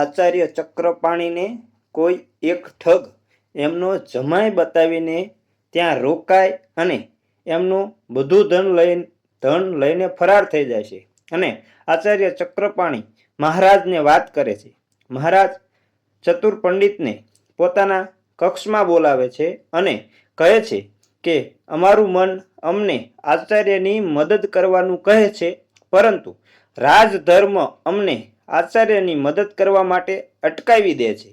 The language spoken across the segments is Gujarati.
આચાર્ય ચક્રપાણીને કોઈ એક ઠગ એમનો જમાય બતાવીને ત્યાં રોકાય અને એમનું બધું ધન લઈ, ધન લઈને ફરાર થઈ જાય છે. અને આચાર્ય ચક્રપાણી મહારાજને વાત કરે છે. મહારાજ ચતુર પંડિતને પોતાના કક્ષમાં બોલાવે છે અને કહે છે કે, અમારું મન અમને આચાર્યની મદદ કરવાનું કહે છે, પરંતુ રાજધર્મ અમને આચાર્યની મદદ કરવા માટે અટકાવી દે છે.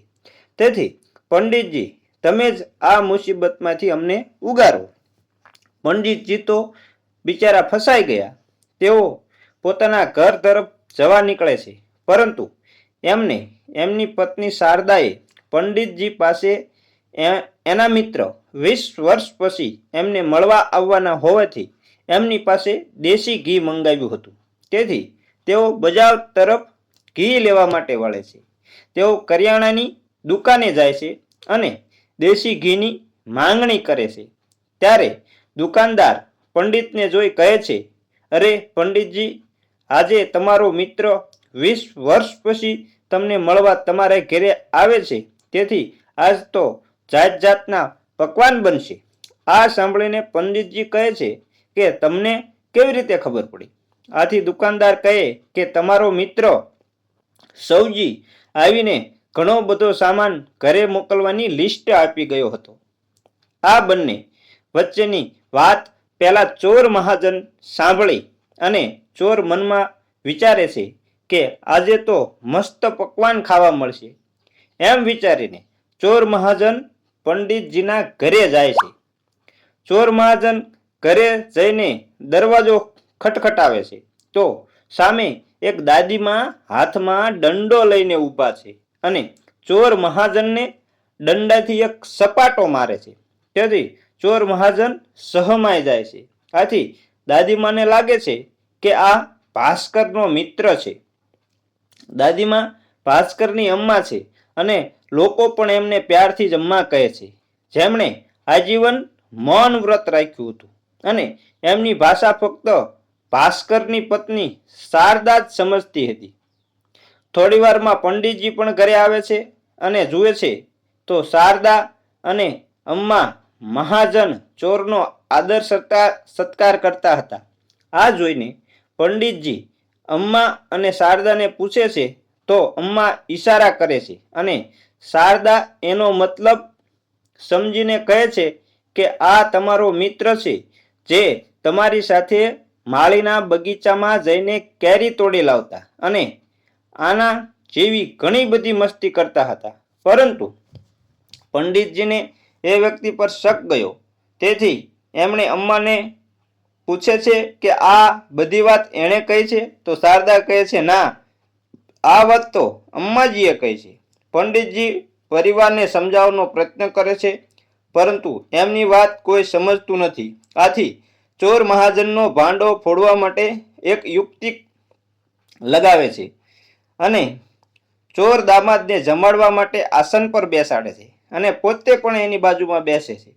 તેથી, પંડિતજી, તમે જ આ મુસીબતમાંથી અમને ઉગારો. પંડિતજી તો બિચારા ફસાઈ ગયા. તેઓ પોતાના ઘર તરફ જવા નીકળે છે. પરંતુ એમને એમની પત્ની શારદાએ પંડિતજી પાસે એના મિત્ર વીસ વર્ષ પછી એમને મળવા આવવાના હોવાથી એમની પાસે દેશી ઘી મંગાવ્યું હતું. તેથી તેઓ બજાર તરફ ઘી લેવા માટે વળે છે. તેઓ કરિયાણાની દુકાને જાય છે અને દેશી ઘીની માંગણી કરે છે. ત્યારે દુકાનદાર પંડિતને જોઈ કહે છે, અરે પંડિતજી, આજે તમારો મિત્ર વીસ વર્ષ પછી તમને મળવા તમારે ઘરે આવે છે. તેથી આજ તો જાત જાતના પકવાન બનશે. આ સાંભળીને પંડિતજી કહે છે કે, તમને કેવી રીતે ખબર પડી? આથી દુકાનદાર કહે કે, તમારો મિત્ર સૌજી આવીને ઘણો બધો સામાન ઘરે મોકલવાની લિસ્ટ આપી ગયો હતો. આ બંને વચ્ચેની વાત પહેલા ચોર મહાજન સાંભળી અને ચોર મનમાં વિચારે છે કે આજે તો મસ્ત પકવાન ખાવા મળશે. એમ વિચારીને ચોર મહાજન પંડિતજીના ઘરે જાય છે. ચોર મહાજન ઘરે જઈને દરવાજો ખટખટાવે છે. તો સામે એક દાદીમાં હાથમાં દંડો લઈને ઊભા છે અને ચોર મહાજનને દંડાથી એક સપાટો મારે છે. તેથી ચોર મહાજન સહમાઈ જાય છે. આથી દાદીમાને લાગે છે કે આ ભાસ્કરનો મિત્ર છે. દાદીમા ભાસ્કરની અમ્મા છે અને લોકો પણ એમને પ્યારથી જ અમ્મા કહે છે. જેમણે આજીવન મૌન વ્રત રાખ્યું હતું અને એમની ભાષા ફક્ત ભાસ્કરની પત્ની શારદા જ સમજતી હતી. થોડી વારમાં પંડિતજી પણ ઘરે આવે છે અને જુએ છે તો શારદા અને અમ્મા મહાજન ચોરનો આદર સત્કાર કરતા હતા. આ જોઈને પંડિતજી અમ્મા અને શારદાને પૂછે છે તો અમ્મા ઈશારા કરે છે અને શારદા એનો મતલબ સમજીને કહે છે કે આ તમારો મિત્ર છે જે તમારી સાથે માળીના બગીચામાં જઈને કેરી તોડી લાવતા અને આના જેવી ઘણી બધી મસ્તી કરતા હતા. પરંતુ પંડિતજીને એ વ્યક્તિ પર શક ગયો. તેથી એમણે અમ્માને પૂછે છે કે આ બધી વાત એણે કહી છે? તો શારદા કહે છે, ના, આ વાત તો અમ્માજીએ કહી છે. પંડિતજી પરિવારને સમજાવવાનો પ્રયત્ન કરે છે, પરંતુ એમની વાત કોઈ સમજતું નથી. આથી ચોર મહાજનનો ભાંડો ફોડવા માટે એક યુક્તિ લગાવે છે અને ચોર દામાદને જમાડવા માટે આસન પર બેસાડે છે અને પોતે પણ એની બાજુમાં બેસે છે.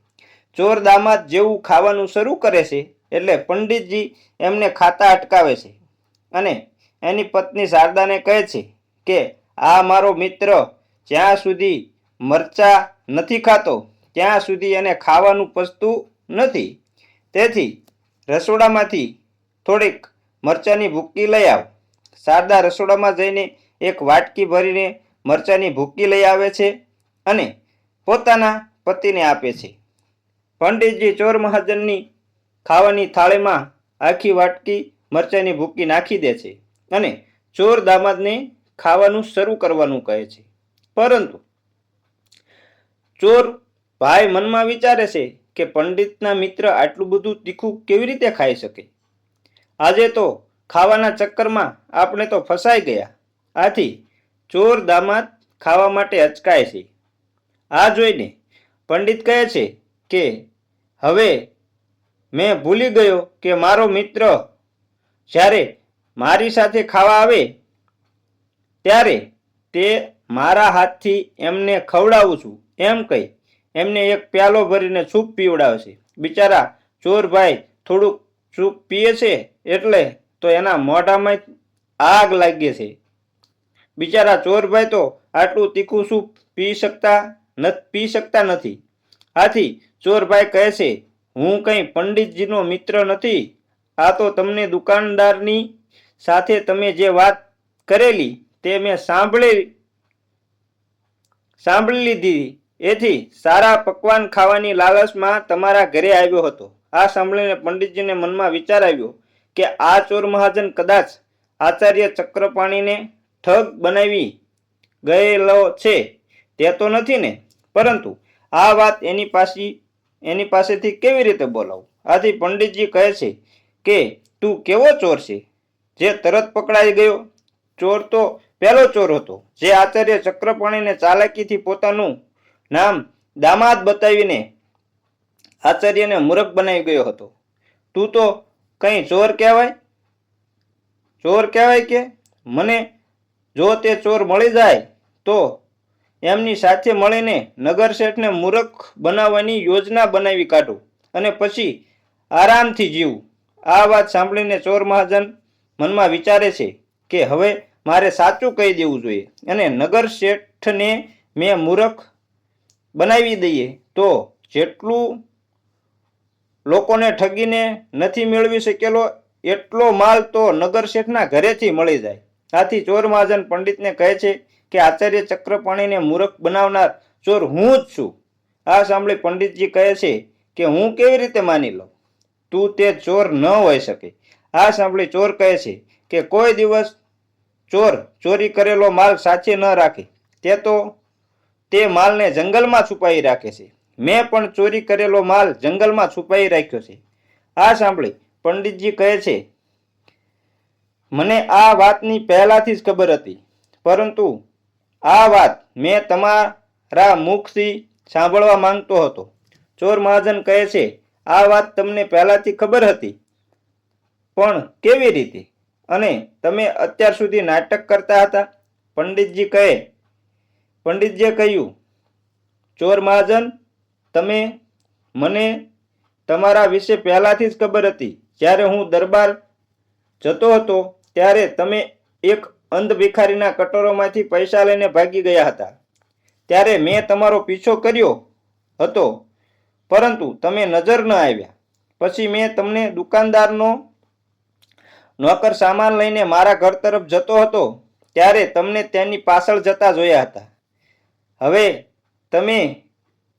ચોર દામાદ જેવું ખાવાનું શરૂ કરે છે એટલે પંડિતજી એમને ખાતા અટકાવે છે અને એની પત્ની શારદાને કહે છે કે, આ મારો મિત્ર જ્યાં સુધી મરચા નથી ખાતો, ત્યાં સુધી એને ખાવાનું પચતું નથી. તેથી રસોડામાંથી થોડીક મરચાંની ભૂકી લઈ આવ. શારદા રસોડામાં જઈને એક વાટકી ભરીને મરચાંની ભૂકી લઈ આવે છે અને પોતાના પતિને આપે છે. પંડિતજી ચોર મહાજનની ખાવાની થાળીમાં આખી વાટકી મરચાંની ભૂકી નાખી દે છે અને ચોર દામાદને ખાવાનું શરૂ કરવાનું કહે છે. પરંતુ ચોર ભાઈ મનમાં વિચારે છે કે પંડિતના મિત્ર આટલું બધું તીખું કેવી રીતે ખાઈ શકે? આજે તો ખાવાના ચક્કરમાં આપણે તો ફસાઈ ગયા. આથી ચોર દામાદ ખાવા માટે અચકાય છે. આ જોઈને પંડિત કહે છે કે, હવે મેં ભૂલી ગયો કે મારો મિત્ર જ્યારે મારી સાથે ખાવા આવે, ત્યારે તે મારા હાથથી એમને ખવડાવું છું. એમ કહી એમને એક પ્યાલો ભરીને સૂપ પીવડાવશે. બિચારા ચોરભાઈ થોડુંક સૂપ પીએ છે એટલે તો એના મોઢામાં આગ લાગે છે. બિચારા ચોરભાઈ તો આટલું તીખું સૂપ પી શકતા ન પી શકતા નથી. આથી ચોરભાઈ કહે છે, હું કંઈ પંડિતજીનો મિત્ર નથી. આ તો તમને દુકાનદારની સાથે તમે જે વાત કરેલી તે મેં સાંભળી સાંભળી લીધી. એથી સારા પકવાન ખાવાની લાલચમાં તમારા ઘરે આવ્યો હતો. આ સાંભળીને પંડિતજીને મનમાં વિચાર આવ્યો કે આ ચોર મહાજન કદાચ આચાર્ય ચક્રપાણીને ઠગ બનાવી ગયેલો છે, તે તો નથી ને? પરંતુ આ વાત એની પાસી, એની પાસેથી કેવી રીતે બોલાવું? આથી પંડિતજી કહે છે કે, તું કેવો ચોર છે? જે તરત પકડાઈ ગયો? ચોર તો પહેલો ચોર હતો. જે આચાર્ય ચક્રપાણીને ચાલાકીથી પોતાનું નામ દામાદ બતાવીને આચાર્યને મૂર્ખ બનાવી ગયો હતો. તું તો કંઈ ચોર કહેવાય? ચોર કહેવાય કે મને જો તે ચોર મળી જાય તો એમની સાથે મળીને નગર શેઠને મૂર્ખ બનાવવાની યોજના બનાવી કાઢું અને પછી આરામથી જીવું. આ વાત સાંભળીને ચોર મહાજન મનમાં વિચારે છે કે હવે મારે સાચું કહી દેવું જોઈએ અને નગર શેઠને મેં મૂર્ખ બનાવી દઈએ, તો જેટલું લોકોને ઠગીને નથી મેળવી શકેલો, એટલો માલ તો નગર શેઠના ઘરેથી મળી જાય. આથી ચોર મહાજન પંડિતને કહે છે કે આચાર્ય ચક્રપાણીને મૂર્ખ બનાવનાર ચોર હું જ છું. આ સાંભળી પંડિતજી કહે છે કે હું કેવી રીતે માની લઉં? તું તે ચોર ન હોઈ શકે. આ સાંભળી ચોર કહે છે કે કોઈ દિવસ ચોર ચોરી કરેલો માલ સાચે ન રાખે. તે તો તે માલને જંગલમાં છુપાવી રાખે છે. મેં પણ ચોરી કરેલો માલ જંગલમાં છુપાવી રાખ્યો છે. આ સાંભળી પંડિતજી કહે છે, મને આ વાતની પહેલાથી જ ખબર હતી. પરંતુ આ વાત મેં તમારા મુખથી સાંભળવા માંગતો હતો. ચોર મહાજન કહે છે, આ વાત તમને પહેલાથી ખબર હતી. પણ કેવી રીતે? અને તમે અત્યાર સુધી નાટક કરતા હતા? પંડિતજી કહે પંડિતજીએ કહ્યું, ચોર મહાજન, તમે મને તમારા વિશે પહેલાથી જ ખબર હતી. જ્યારે હું દરબાર જતો હતો, ત્યારે તમે એક અંધ ભિખારીના કટોરોમાંથી પૈસા લઈને ભાગી ગયા હતા. ત્યારે મેં તમારો પીછો કર્યો હતો, પરંતુ તમે નજર ન આવ્યા. પછી મેં તમને દુકાનદારનો નોકર સામાન લઈને મારા ઘર તરફ જતો હતો, ત્યારે તમને તેની પાછળ જતા જોયા હતા. હવે તમે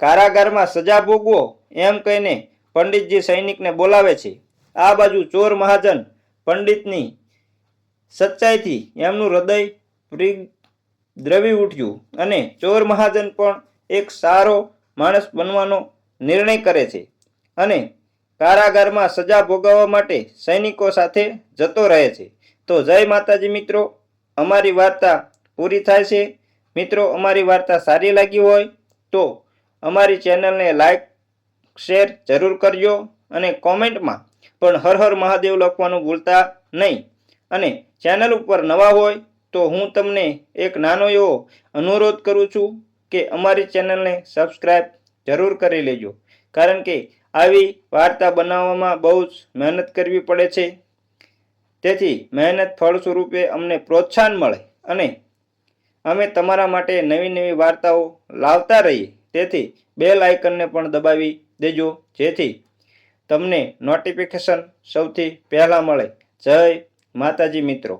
કારાગારમાં સજા ભોગવો એમ કહીને પંડિતજી સૈનિકને બોલાવે છે. આ બાજુ ચોર મહાજન પંડિતની સચ્ચાઈથી એમનું હૃદય દ્રવી ઉઠ્યું અને ચોર મહાજન પણ એક સારો માણસ બનવાનો નિર્ણય કરે છે અને કારાગારમાં સજા ભોગવવા માટે સૈનિકો સાથે જતો રહે છે. તો જય માતાજી મિત્રો, અમારી વાર્તા પૂરી થાય છે. મિત્રો, અમારી વાર્તા સારી લાગી હોય તો અમારી ચેનલને લાઈક, શેર જરૂર કરજો અને કોમેન્ટમાં પણ હર હર મહાદેવ લખવાનું ભૂલતા નહીં. અને ચેનલ ઉપર નવા હોય તો હું તમને એક નાનો એવો અનુરોધ કરું છું કે અમારી ચેનલને સબસ્ક્રાઈબ જરૂર કરી લેજો. કારણ કે આવી વાર્તા બનાવવામાં બહુ જ મહેનત કરવી પડે છે. તેથી મહેનત ફળ સ્વરૂપે અમને પ્રોત્સાહન મળે અને અમે તમારા માટે નવી નવી વાર્તાઓ લાવતા રહીએ. તેથી બેલ આઇકનને પણ દબાવી દેજો, જેથી તમને નોટિફિકેશન સૌથી પહેલાં મળે. જય માતાજી મિત્રો.